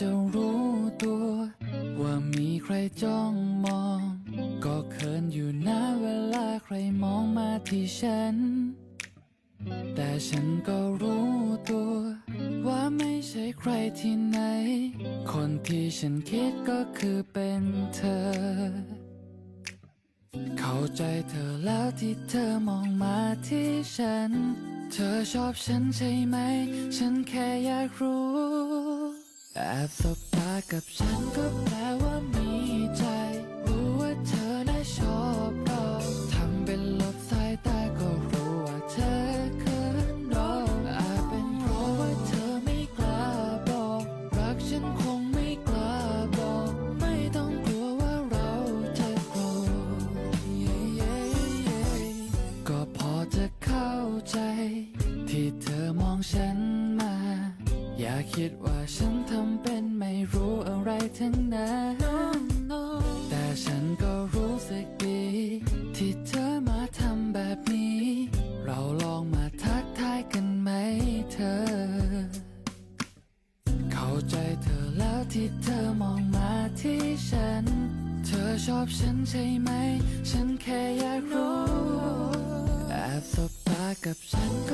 จะรู้ตัว ว่ามีใครจ้องมอง ก็เขินอยู่นะเวลาใครมองมาที่ฉัน แต่ฉันก็รู้ตัว ว่าไม่ใช่ใครที่ไหน คนที่ฉันคิดก็คือเป็นเธอ เข้าใจเธอแล้วที่เธอมองมาที่ฉัน เธอชอบฉันใช่ไหม ฉันแค่อยากรู้ แอบสบตากับฉันก็แปลว่ามีใจ รู้ว่าเธอน่ะชอบเราทำเป็นหลบสายตาก็รู้ว่าเธอเขินเราอาจเป็นเพราะว่าเธอไม่กล้าบอก รักฉันคงไม่กล้าบอก ไม่ต้องกลัวว่าเราจะโกรธก็พอจะเข้าใจ อย่าคิดว่าฉันทำเป็นไม่รู้อะไรทั้งนั้น แต่ฉันก็รู้สึกดี ที่เธอมาทำแบบนี้ เราลองมาทักทายกันไหมเธอ เข้าใจเธอแล้วที่เธอมองมาที่ฉัน เธอชอบฉันใช่ไหม ฉันแค่อยากรู้ แอบสบตากับฉันก็